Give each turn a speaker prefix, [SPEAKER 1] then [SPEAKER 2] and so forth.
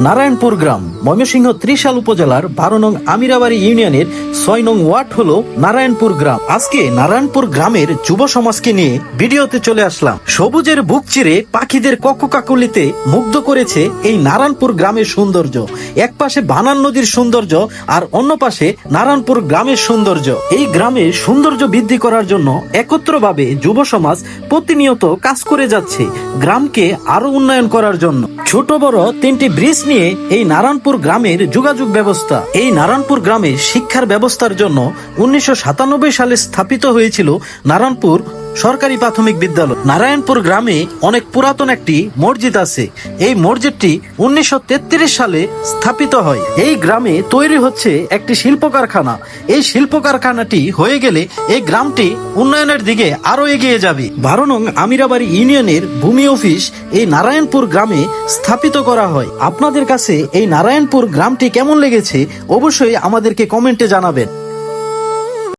[SPEAKER 1] নারায়ণপুর গ্রাম, ময়মনসিংহ ত্রিশাল উপজেলার বারো নং আমিরাবাড়ি ইউনিয়নের ছয় নং ওয়ার্ড হল নারায়ণপুর গ্রাম। আজকে নারায়ণপুর গ্রামের যুব সমাজকে নিয়ে ভিডিওতে চলে আসলাম। সবুজের বুক চিরে পাখিদের কককাকুলিতে মুগ্ধ করেছে এই নারায়ণপুর গ্রামের সৌন্দর্য। এক পাশে বানান নদীর সৌন্দর্য আর অন্য পাশে নারায়ণপুর গ্রামের সৌন্দর্য। এই গ্রামের সৌন্দর্য বৃদ্ধি করার জন্য একত্রভাবে যুব সমাজ প্রতিনিয়ত কাজ করে যাচ্ছে। গ্রামকে আরও উন্নয়ন করার জন্য। ছোট বড় তিনটি ব্রিজ নিয়ে এই নারায়ণপুর গ্রামের যোগাযোগ ব্যবস্থা। এই নারায়ণপুর গ্রামে শিক্ষার ব্যবস্থার জন্য উনিশশো সাতানব্বই সালে স্থাপিত হয়েছিল নারায়ণপুর সরকারি প্রাথমিক বিদ্যালয়। নারায়ণপুর গ্রামে অনেক পুরাতন একটি মসজিদ আছে। এই মসজিদটি উনিশশো সালে স্থাপিত হয়। এই গ্রামে তৈরি হচ্ছে একটি শিল্প কারখানা এই শিল্প কারখানাটি হয়ে গেলে এই গ্রামটি উন্নয়নের দিকে আরও এগিয়ে যাবে। বারো আমিরাবাড়ি ইউনিয়নের ভূমি অফিস এই নারায়ণপুর গ্রামে স্থাপিত করা হয়। আপনাদের কাছে এই নারায়ণপুর গ্রামটি কেমন লেগেছে অবশ্যই আমাদেরকে কমেন্টে জানাবেন।